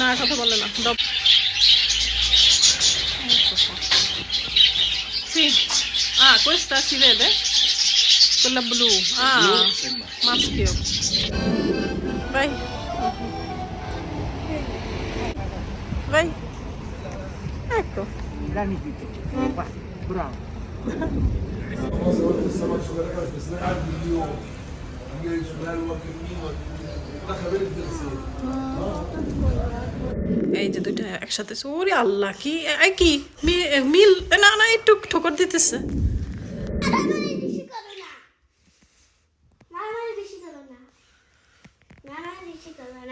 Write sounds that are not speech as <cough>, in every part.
না কথা bole না ডব Sì. Ah, questa si vede? Quella blu. Ah, maschio. Vai. Vai. Ecco. Granitito. Vai, bravo. famosa volta che stavo a giocare a calcio, se ne armi io magari suonare qualche minuto, এই যে দুইটা একসাথে ওরে আল্লাহ কি কি? মিল না না একটু ঠোকর দিতেছে।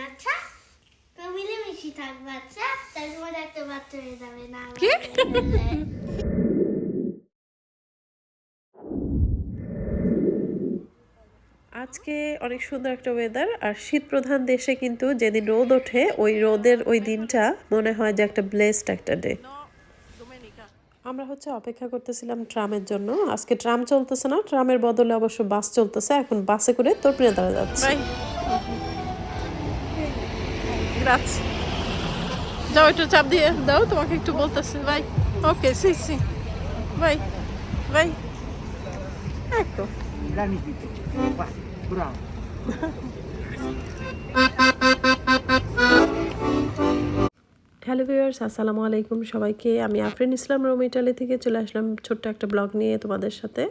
আচ্ছা? থাকবে আচ্ছা? তার মধ্যে একটা বাচ্চা হয়ে যাবে না আজকে অনেক সুন্দর একটা ওয়েদার আর শীত প্রধান দেশে কিন্তু যেদিন রোদ ওঠে ওই রোদের ওই দিনটা মনে হয় যে একটা ব্লেসড একটা ডে আমরা হচ্ছে অপেক্ষা করতেছিলাম ট্রামের জন্য। আজকে ট্রাম চলতেছে না ট্রামের বদলে অবশ্য বাস চলতেছে এখন বাসে করে তারা যাচ্ছে। যাও একটু চাপ দিয়ে দাও তোমাকে একটু বলতেছে ভাই। ওকে সি সি ভাই ভাই ecco. Vai, bravo. Hello viewers আসসালামু আলাইকুম সবাইকে। আমি আফরিন ইসলাম রোম ইটালি থেকে চলে আসলাম ছোট্ট একটা ব্লগ নিয়ে তোমাদের সাথে।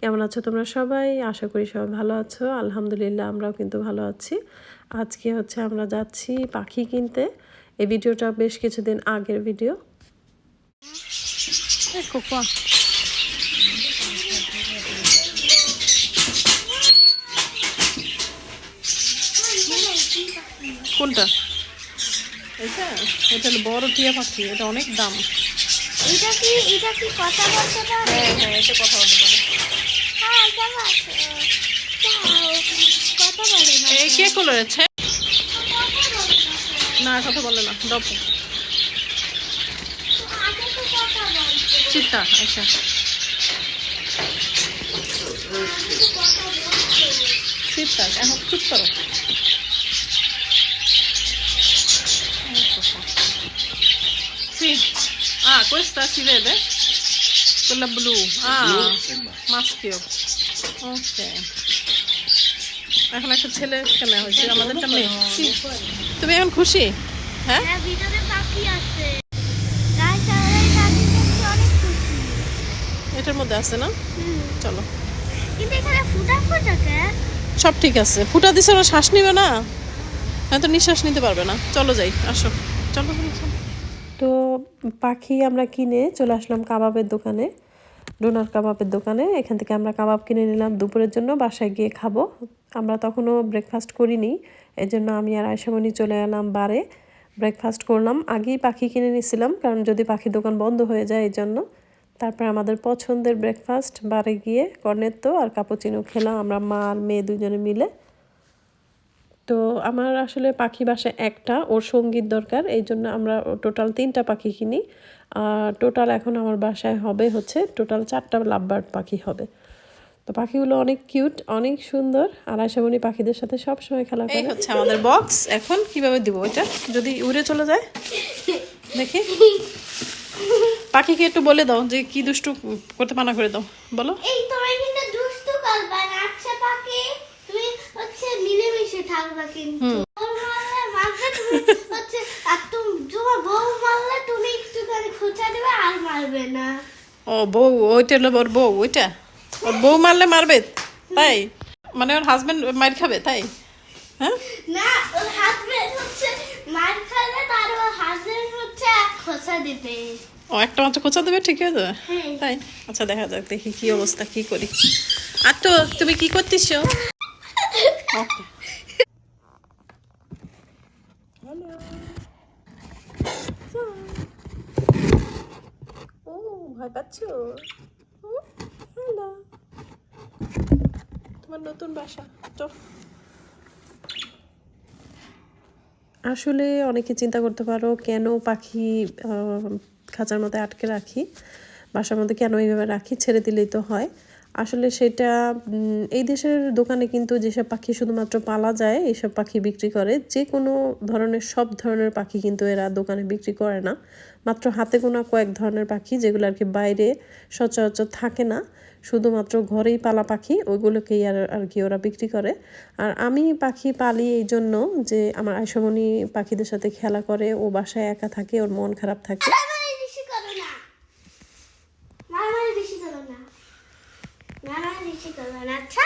কেমন আছো তোমরা সবাই? আশা করি সবাই ভালো আছো। আলহামদুলিল্লাহ আমরাও কিন্তু ভালো আছি। আজকে হচ্ছে আমরা যাচ্ছি পাখি কিনতে। এই ভিডিওটা বেশ কিছুদিন আগের ভিডিও। কোনটা? এটা? এটা হলো বড় টিয়া পাখি এটা অনেক দাম। এটা কি এটা কি কথা বলতে পারে হ্যাঁ হ্যাঁ এটা কথা বলতে পারে হ্যাঁ আছে। কথা বলে না এই কে করেছে কথা না কথা বলে না ডপ আগে তো কথা বলতো। চিত্তা আচ্ছা। এখন চুপ করো। Sì. Ah, questa si vede? Quella blu. Ah, maschio. Ok. এখন একটা ছেলে কেন হয়েছে আমাদেরটা মেয়ে তুমি এখন খুশি হ্যাঁ হ্যাঁ ভিতরে পাখি আছে এটার মধ্যে আছে না চলো কিন্তু এখানে ফুটা ফুটা কে সব ঠিক আছে। ফুটা দিছে ওরা শ্বাস নিবে না? হয়তো নিঃশ্বাস নিতে পারবে না। চলো যাই আসো। চলো। তো পাখি আমরা কিনে চলে আসলাম কাবাবের দোকানে, ডোনার কাবাবের দোকানে। এখান থেকে আমরা কাবাব কিনে নিলাম, দুপুরের জন্য বাসায় গিয়ে খাব। আমরা তখনও ব্রেকফাস্ট করিনি এই জন্য আমি আর আয়সামণি চলে এলাম বারে। ব্রেকফাস্ট করলাম, আগেই পাখি কিনে নিয়েছিলাম, কারণ যদি পাখির দোকান বন্ধ হয়ে যায় এই জন্য তারপর আমাদের পছন্দের ব্রেকফাস্ট বারে গিয়ে কর্নেত্তো আর কাপুচিনো খেলাম, আমরা মা আর মেয়ে দুজনে মিলে। তো আমার আসলে পাখি বাসায় একটা ওর সংগীত দরকার এই জন্য আমরা টোটাল তিনটা পাখি কিনি। আর টোটাল এখন আমার বাসায় হবে হচ্ছে টোটাল চারটা লাভবার্ড পাখি হবে। তো পাখিগুলো অনেক কিউট অনেক সুন্দর আর আশামণি পাখিদের সাথে সব সময় খেলা করে। হচ্ছে আমাদের বক্স এখন কীভাবে দিব এটা যদি উড়ে চলে যায়? দেখি। পাখিকে একটু বলে দাও যে কি দুষ্টু করতে মানা করে দাও বলো এই তোমার কিন্তু দুষ্টু করবা না আচ্ছা পাখি তুমি হচ্ছে মিলেমিশে থাকবা কিন্তু বউ মারলে মারবে তুমি হচ্ছে আর তুমি তোমার বউ মারলে তুমি একটুখানি খোঁচা দেবে আর মারবে ও বউ ওইটা হলো ওর বউ ওইটা? ওর বউ মারলে মারবে? তাই? মানে ওর হাজবেন্ড মার খাবে তাই? হ্যাঁ? না ওর হাজবেন্ড হচ্ছে মার খাবে তার ওর হাজবেন্ড হচ্ছে খোঁচা দিবে। ও একটা মাত্র খোঁচা দেবে ঠিক যাবে হ্যাঁ। তাই? আচ্ছা দেখা যাক দেখি কি অবস্থা কি করি। আর তো তুমি কি করতেছো? <laughs> ওকে ও, ভয় পাচ্ছ? হ্যালো। তোমার নতুন বাসা আসলে অনেকে চিন্তা করতে পারো, কেন পাখি খাঁচার মধ্যে আটকে রাখি? বাসার মধ্যে কেন এইভাবে রাখি? ছেড়ে দিলেই তো হয়। আসলে সেটা এই দেশের দোকানে কিন্তু যেসব পাখি শুধুমাত্র পালা যায় এইসব পাখি বিক্রি করে, যে কোনো ধরনের, সব ধরনের পাখি কিন্তু এরা দোকানে বিক্রি করে না। মাত্র হাতে গোনা কয়েক ধরনের পাখি, যেগুলো আর কি বাইরে সচরাচর থাকে না। শুধুমাত্র ঘরেই পালা পাখি, ওইগুলোকেই আর আর কি ওরা বিক্রি করে। আর আমি পাখি পালি এই জন্য যে আমার আয়সমণি পাখিদের সাথে খেলা করে, ও বাসায় একা থাকে, ওর মন খারাপ থাকে মারামারি বেশি করো না মারামারি বেশি করো না মারামারি বেশি না আচ্ছা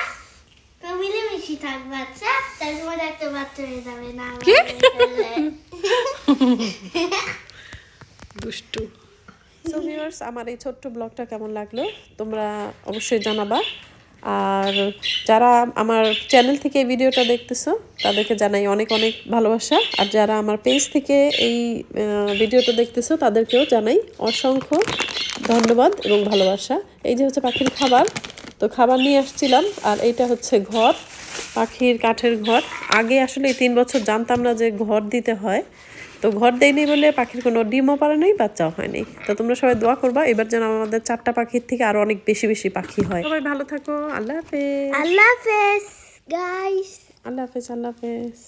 তো মিলেমিশে থাকবে আচ্ছা তার সময় একটা বাচ্চা হয়ে যাবে না দুষ্টু। সো ভিউয়ার্স আমার এই ছোট্ট ব্লগটা কেমন লাগল? তোমরা অবশ্যই জানাবা। আর যারা আমার চ্যানেল থেকে এই ভিডিওটা দেখতেছো তাদেরকে জানাই অনেক অনেক ভালোবাসা। আর যারা আমার পেজ থেকে এই ভিডিওটা দেখতেছো তাদেরকেও জানাই অসংখ্য ধন্যবাদ এবং ভালোবাসা। এই যে হচ্ছে পাখির খাবার। তো খাবার নিয়ে আসছিলাম আর এইটা হচ্ছে ঘর পাখির কাঠের ঘর। আগে আসলে তিন বছর জানতাম না যে ঘর দিতে হয়। তো ঘর দেয়নি বলে পাখির কোনো ডিমও পারে নাই বাচ্চাও হয়নি। তো তোমরা সবাই দোয়া করবা এবার যেন আমাদের চারটা পাখির থেকে আরও অনেক বেশি বেশি পাখি হয়। সবাই ভালো থাকো আল্লাহ হাফেজ। আল্লাহ হাফেজ গাইস আল্লাহ হাফেজ আল্লাহ হাফেজ।